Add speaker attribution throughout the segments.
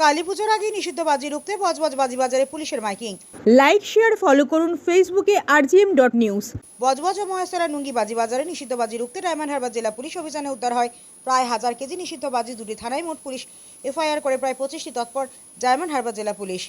Speaker 1: কালী পুজোর আগে নিষিদ্ধ বাজি রুখতে বজবজ বাজি বাজারে পুলিশের মাইকিং।
Speaker 2: লাইক শেয়ার ফলো করুন ফেসবুকে আরজিএম ডট নিউজ।
Speaker 1: বজবজ ও মহেশ্বরা নুঙ্গি বাজি বাজারে নিষিদ্ধ বাজি রুখতে ডায়মন্ড হারবার জেলা পুলিশ অভিযানে উদ্ধার হয়। প্রায় হাজার কেজি নিষিদ্ধ বাজি দুটি থানায় মোট পুলিশ এফআইআর করে প্রায় পঁচিশটি তৎপর ডায়মন্ড হারবার জেলা পুলিশ।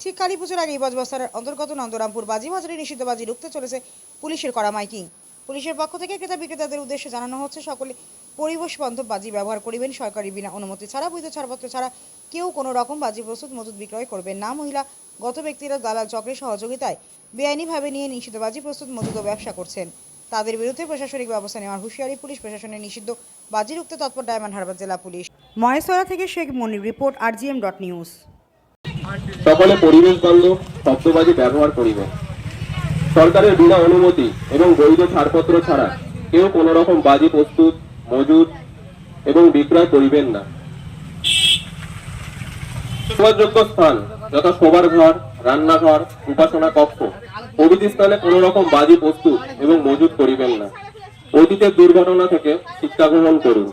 Speaker 1: ঠিক কালী পুজোর আগেই বজবজ থানার অন্তর্গত নন্দরামপুর বাজি বাজারে নিষিদ্ধ বাজি রুখতে চলেছে পুলিশের করা মাইকিং। পুলিশের পক্ষ থেকে ক্রেতা বিক্রেতাদের উদ্দেশ্যে জানানো হচ্ছে সকলে পরিবেশ বান্ধব বাজি ব্যবহার করিবেন সরকারি বিনা অনুমতি ছাড়া, বৈধ ছাড়পত্র ছাড়া কেউ কোনো রকম বাজি প্রস্তুত মজুদ বিক্রয় করবেন না। মহিলা, গত ব্যক্তিরা দালাল চক্রের সহযোগিতায় বেআইনিভাবে নিয়ে নিষিদ্ধ বাজি প্রস্তুত মজুদ ও ব্যবসা করছেন। তাদের বিরুদ্ধে প্রশাসনিক ব্যবস্থা নেওয়ার হুঁশিয়ারি পুলিশ প্রশাসনের নিষিদ্ধ বাজি রুখতে তৎপর ডায়মন্ড হারবার জেলা পুলিশ। মহেশ্বরা থেকে Sheikh Monir report, RGM dot news.
Speaker 3: সকলে পরিবেশ বান্ধব শব্দবাজি ব্যবহার করিবেন। সরকারের বিনা অনুমতি এবং বৈধ ছাড়পত্র ছাড়া কেউ কোনো রকম বাজি প্রস্তুত মজুদ এবং বিক্রয় করিবেন না। শোভাযোগ্য স্থান, যথা শোবার ঘর, রান্নাঘর, উপাসনা কক্ষ, প্রভৃতি স্থানে কোনো রকম বাজি প্রস্তুত এবং মজুদ করিবেন না। অতীতের দুর্ঘটনা থেকে শিক্ষা গ্রহণ করুন।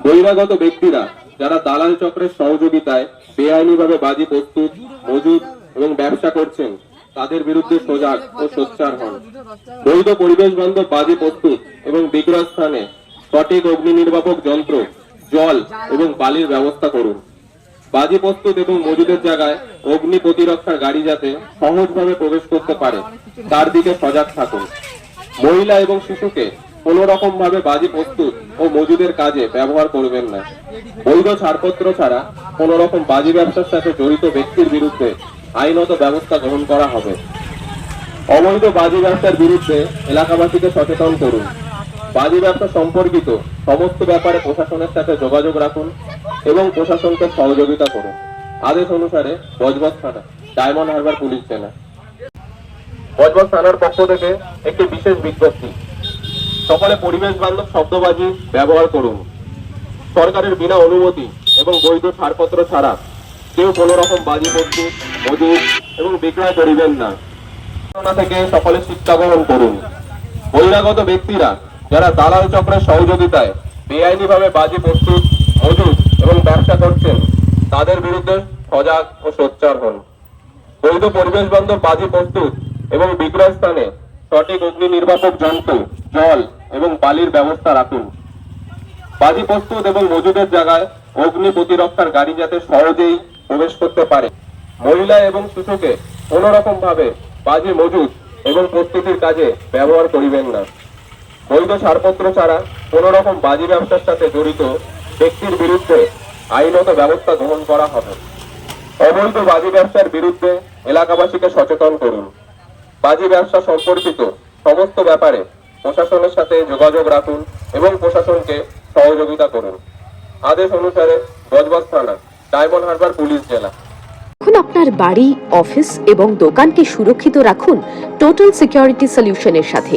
Speaker 3: বহিরাগত ব্যক্তিরা যারা দালাল চক্রের সহযোগিতায় বেআইনিভাবে বাজি প্রস্তুত, মজুদ এবং ব্যবসা করছেন, তাদের বিরুদ্ধে সজাগ ও সোচ্চার হন। বৈধ পরিবেশ বান্ধব বাজি প্রস্তুত এবং বিক্রয় স্থানে সঠিক অগ্নি নির্বাপক যন্ত্র, জল এবং বালির ব্যবস্থা করুন। বাজি প্রস্তুত এবং মজুদের জায়গায় অগ্নি প্রতিরক্ষার গাড়ি যাতে সহজভাবে প্রবেশ করতে পারে, তার দিকে সজাগ থাকুন। মহিলা এবং শিশুকে কোন রকম ভাবে বাজি প্রস্তুত ও মজুদের কাজে ব্যবহার করবেন না। বৈধ ছাড়পত্র ছাড়া কোন রকম বাজি ব্যবসার সাথে জড়িত ব্যক্তির বিরুদ্ধে আইনত ব্যবস্থা গ্রহণ করা হবে। অবৈধ বাজি ব্যবসার বিরুদ্ধে এলাকাবাসীকে সচেতন করুন। বাজি ব্যবসা সম্পর্কিত সমস্ত ব্যাপারে প্রশাসনের সাথে যোগাযোগ রাখুন এবং প্রশাসনকে সহযোগিতা করুন। আদেশ অনুসারে বজবজ থানা, ডায়মন্ড হারবার পুলিশ সেনা বজবজ থানার পক্ষ থেকে একটি বিশেষ বিজ্ঞপ্তি। সকলে পরিবেশ বান্ধব শব্দবাজি ব্যবহার করুন। সরকারের বিনা অনুমতি এবং বৈধ ছাড়পত্র ছাড়া কেউ কোনো রকম বাজি বস্তু মজুর এবং বিক্রয় করিবেন না। থেকে সকলে শিক্ষা গ্রহণ করুন। বহিরাগত ব্যক্তিরা যারা দালাল চক্রের সহযোগিতায় বেআইনিভাবে বাজি প্রস্তুত, মজুদ এবং ব্যবসা করছেন, তাদের বিরুদ্ধে সজাগ ও সোচ্চার হন। বৈধ পরিবেশ বান্ধব বাজি প্রস্তুত এবং বিক্রয় স্থানে সঠিক অগ্নি নির্বাপক যন্ত্র, জল এবং বালির ব্যবস্থা রাখুন। বাজি প্রস্তুত এবং মজুদের জায়গায় অগ্নি প্রতিরক্ষার গাড়ি যাতে সহজেই প্রবেশ করতে পারে। মহিলা এবং শিশুকে কোন রকম ভাবে বাজি, মজুদ এবং প্রস্তুতির কাজে ব্যবহার করিবেন না। বৈধ ছাড়পত্র ছাড়া কোন রকম বাজি ব্যবসার সাথে জড়িত ব্যক্তির বিরুদ্ধে আইনত ব্যবস্থা গ্রহণ করা হবে। অবৈধ বাজি ব্যবসার বিরুদ্ধে এলাকাবাসীকে সচেতন করুন। বাজি ব্যবসা সম্পর্কিত সমস্ত ব্যাপারে প্রশাসনের সাথে যোগাযোগ রাখুন এবং প্রশাসনকে সহযোগিতা করুন। আদেশ অনুসারে বজবজ থানা, ডায়মন্ড হারবার পুলিশ জেলা।
Speaker 4: এখন আপনার বাড়ি, অফিস এবং দোকানকে সুরক্ষিত রাখুন টোটাল সিকিউরিটি সলিউশনের সাথে।